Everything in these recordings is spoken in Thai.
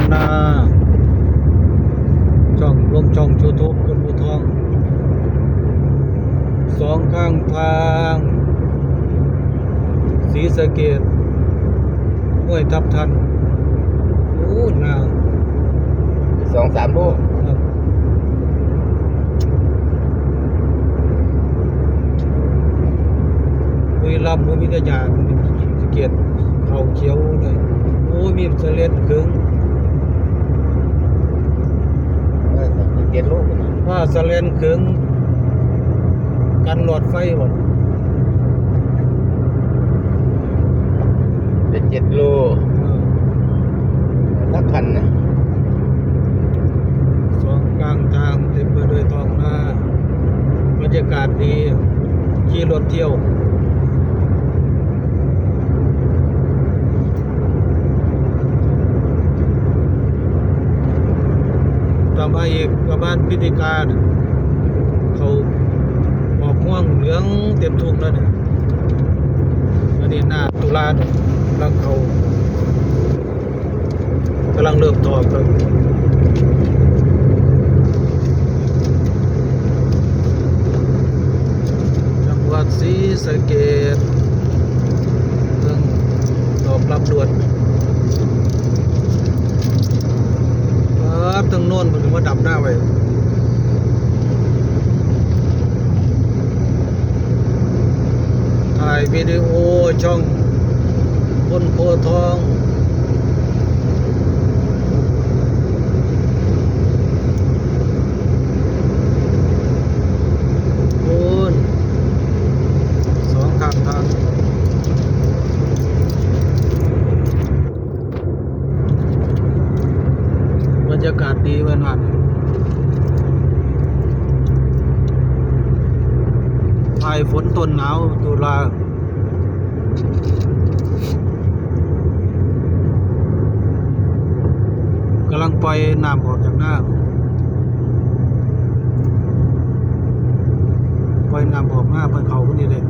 องนาช่องลงช่องยูทูบคนบูทองสองข้างทางสีสะเกตห้วยทับทันโอ้หนาวสองสามลูกครับบุรีรัมย์บุมีแต่ยาบุมีสะเกตเขาเขียวเลยโอ้ยมีเสลียดขึง เออสอง เจ็ดลูกนะว่าสะเลนขึงกันหลอดไฟหมดเป็นเจ็ดโลเออสักพันนะสองกลางทางเต็มไปด้วยท้องนาบรรยากาศดีขี่รถเที่ยวต่อมาอีก ประมาณพิธีการเขาออกห่วงเหลืองเต็มทุ่งแล้วเนี่ยอันนี้หน้าตุลาเนี่ยกำลังเขากำลังเริ่มตอบครับจังหวัดศรีสะเกษเรื่องตอบรับด่วน ครับทางโน้นมันมาดำหน้าไว้ถ่ายวิดีโอช่องคนโพทองคุณสองข้างทาง บรรยากาศดีเวันวันภายฝ นต้นหนาวตุลากำลังปล่อยน้ำออกจากหน้าปล่อยน้ำออกหน้าเพื่อเขาคนนี้เลย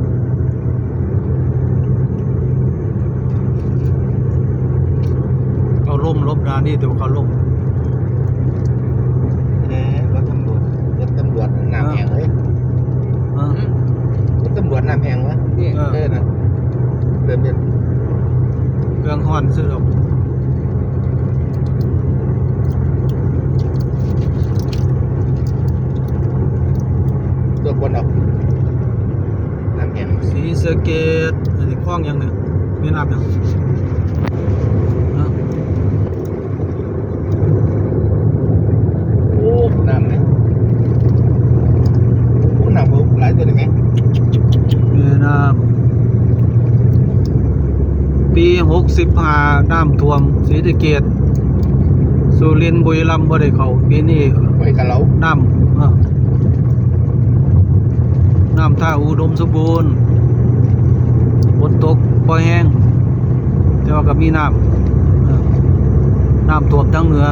เขาล่มลบดานี่แต่ว่าเขาล่มแหมรถตำรวจรถตำรวจน้ำแห้งเลยอะรถตำรวจน้ำแห้งวะนี่เออ เออนะเดินเป็นเครื่องฮ้อนซื้อดอกตัวบนออกน้ำแห้งสีสะเกตอันนี้คล้องยังเนี่ยไม่นับยังนะ โอ้น้ำเนี่ยโอ้น้ำผมหลายตัวเลยไหม แม่น้ำปี หกสิบห้าน้ำท่วมสีสะเกตสุรินทร์บุรีรัมย์บ่ได้เข้าปีนี้ไว้กับเราน้ำเอ้อน้ำท่าอุดมสมบูรณ์ฝนตกบ่แห้ง แต่ว่าก็มีน้ำเอ้อน้ำท่วมทั้งเหนือ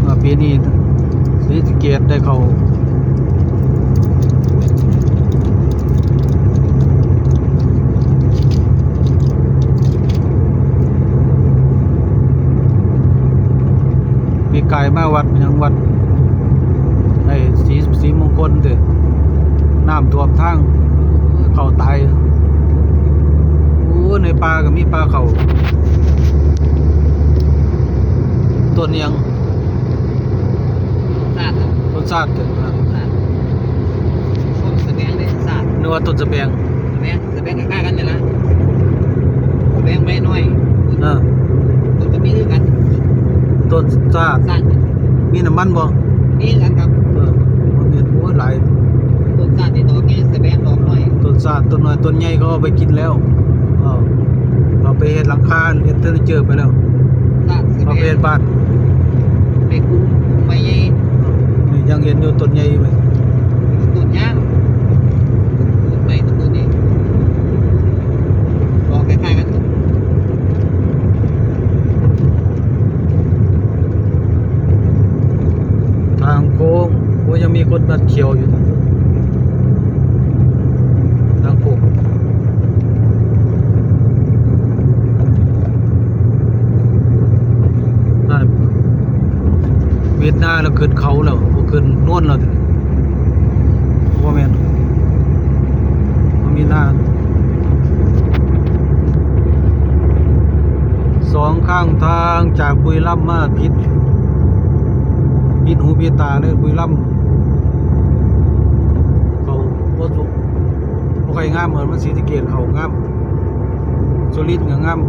เมื่อปีนี้ศรีสะเกตได้เข้า กายมาวัดหยังวัดไอ้สีสีมงคลเด้อน้ำท่วมทางเข้าตายโอ้ในป่าก็มีป่าเขาต้นอิหยังศาสตร์ครับต้นซาดเด้อศาสตร์พวกแสดงได้ศาสตร์นึกว่าต้นสะแบงแสดงแสดงคล้ายๆกันนี่ละแสดงใบน้อยเออต้นจะมีคือกัน ต้นซาดศาสตร์มีน้ำมันบ่นี่กันครับเออมันมีโอ้ยหลายต้นศาสตร์ที่ดอกนี้แสดงดอกน้อยต้นซาดต้นน้อยต้นใหญ่เขาเอาไปกินแล้วเออเอาไปเฮ็ดหลังคาเฮ็ดเทอร์นิเจอร์ไปแล้วศาสตร์แสเอาดไปเฮ็งดบ้านไปคุ้มใบใหญ่นี่ยังเห็นอยู่ต้นใหญ่ไห นถมาเคียวอยู่ทางผมเวียดนามเราขึ้นเขาแล้วเกินน่นเราถึงว่าแมนมนมีหน้าสองข้างทางจากบุยลำมาพิษพิษหูพิษตาเลยบุยลำ บ่สุกบ่ค่อยงามเหมือนมันศรีสะเกษเขางามสุรินทร์ก็งาม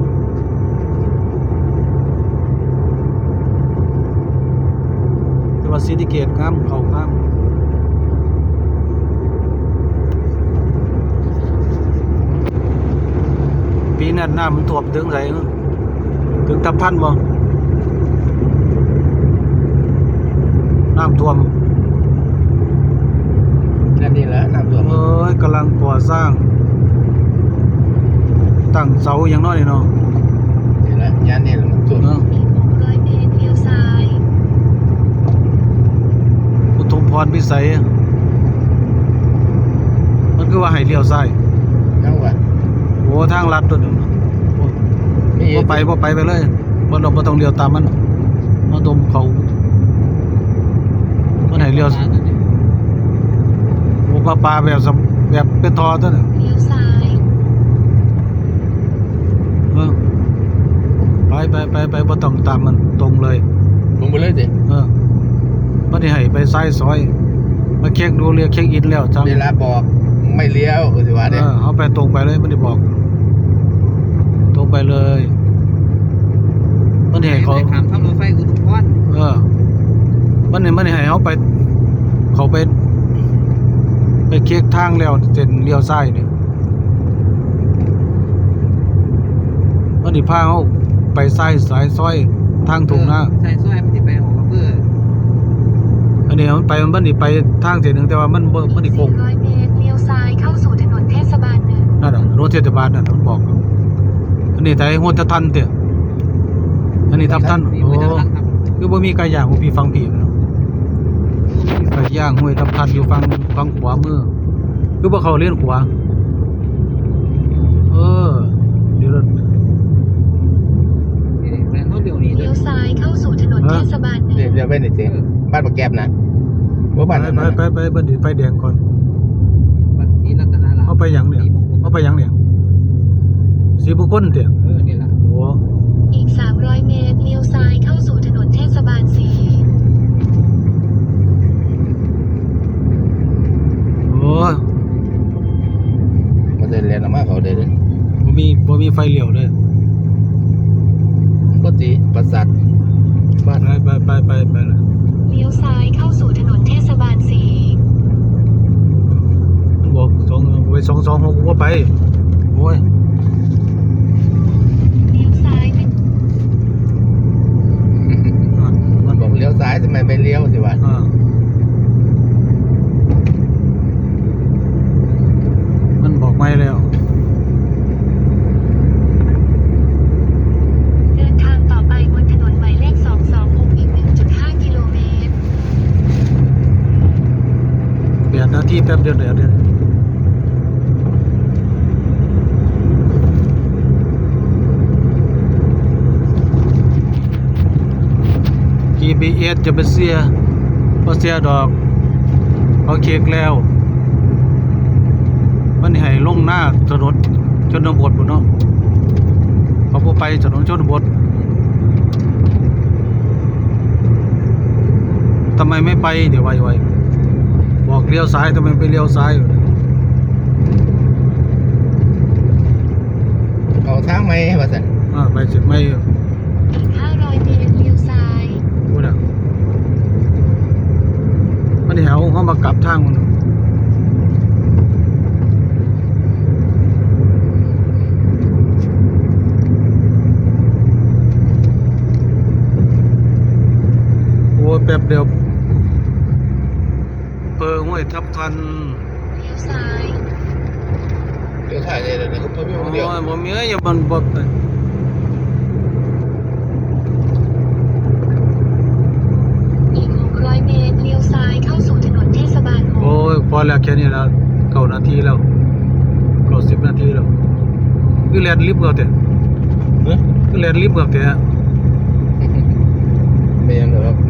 แต่ว่าศรีสะเกษงามเขางามปีนั้นน้ำมันท่วมถึงไสเนถึงทับพันบ่น้ำท่วม นั่นนี่แหละน้ำท่วมเอ้ยกำลังก่อสร้าง ตั้งเสาอย่างน้อยนี่เนาะนี่แหละยานนี่แหละน้ำท่วมเนาะอีก600เมตรเลี้ยวซ้ายอุทุมพรพิสัย มันคือว่าให้เลี้ยวซ้ายทั้งวันโอ้ทางลัดตัวนึงมีบ่ไปบ่ไปไปเลยบ่ต้องบ่ต้องเลี้ยวตามมันมาตมเขามันให้เลี้ยวโอ้ ปลาปลาแบบสำแบบเป็นทอตัวนึงเลี้ยวซ้ายเออไปไปไปไปบ่ต้องตามมันตรงเลย ลงไปเลยสิเออบ่ได้ให้ไปซ้ายซอย มาเช็คดูเรียกเช็คอินแล้วจังเวลาบอกไม่เลี้ยวเออสิว่าเอเด้อเอาไปตรงไปเลยมันได้บอก ตรงไปเลย มันให้เขาไปถามทางรถไฟอุทุมพรเออ มันนี่มันให้เขาไป เขาไป ไปเช็คทางแล้วเส้นเลี้ยวซ้ายนี่มันนี่พาเขาไปซ้ายสายซอยทางทุ่งนาใส่ซอยมันที่ไปออกมาเพื่ออันนี้มันไปมันนี่ไปทางเส้นหนึงแต่ว่ามันบ่มันนี่โค้ง400เมตรเลี้ยวซ้ายเข้าสู่ถนนเทศบาลหนึ่งนั่นน่ะรถเทศบาลนั่นมันบอกอันนี้ไทยหัวตะทันเตะอันนี้ทับทันมีโอ้ไว้ทางหลังครับคือบ่มีไก่ย่างของพี่ฟังพี่นะไก่ ย่างห้วยทับทันอยู่ฝั่งฝั่งขวามือคือบ่เขาเลนขวาเออ เดี๋ยวเราแรงเขาเร็วนี่ด้วเลี้ยยวซ้ายเข้าสู่ถนนเทศบาลหนึ่งเดี๋ยวเดี๋ยวไปหนี่สิบ้านปากแก็บนะว่าไปบ้านนั้นไปนะไปไปเบิ่นไฟแดงก่อนวัดศรีรัตนาราเอาไปหยังเนี่ย เอาไปหยังเนี่ยสีบุคคลเตะเออนี่แหละ โอ้ อีก 300 เมตร เลี้ยวซ้ายเข้าสู่ถนนเทศบาลสี่ โห มันจะเรียนออกมาเขาเด้อ บ่มีบ่มีไฟเลี้ยวเลยปกติประสาทบ้านไปไปไปไปไปเลยเลี้ยวซ้ายเข้าสู่ถนนเทศบาลสี่มันบอกสองไปสองสองหกว่าไป โอ้ยเลี้ยวซ้ายไปอะมันบอกเลี้ยวซ้ายทำไมไม่เลี้ยวสิวะอ่ามันบอกไม่แล้ว เดินทางต่อไปบนถนนหมายเลข 226 อีก 1.5 กิโลเมตร เปลี่ยนหน้าที่ แป๊บเดียวเดี๋ยวเดี๋ยว GPS จะไปเสียบ่เสียดอกเขาเช็คแล้ว มันให้ลงหน้าถนนชนบทบุนเนาะเขาไปถนนชนบททำไมไม่ไปเดี๋ยวไวไวๆ บอกเลี้ยวซ้ายทำไมไปเลี้ยวซ้ายอยู่เนี่ยเอาทางไหมว่าสันอ่าไปสิไม่อีก500เมตรเลี้ยวซ้าย พูดอะมันแถวเขามากลับทางมันโอ้ยแป๊บเดียวเปิงห้ วยทับทันเลี้ยวซ้ายเลี้ยวซ้ายเลยเดี๋ยวเขาเพิ่มโอ้เดียวยบ่มีเอ้ยอย่ามันบ่ไปอีก600เมตรเลี้ยวซ้ายเข้าสู่ถนนเทศบาลโอ้ยพอแล้วแค่นี้แล้วเก้านาทีแล้วเก้าสิบนาทีแล้วคือแลนลิฟต์เก่าแต่เฮ้ยคือแลนลิฟต์เก่าแต่6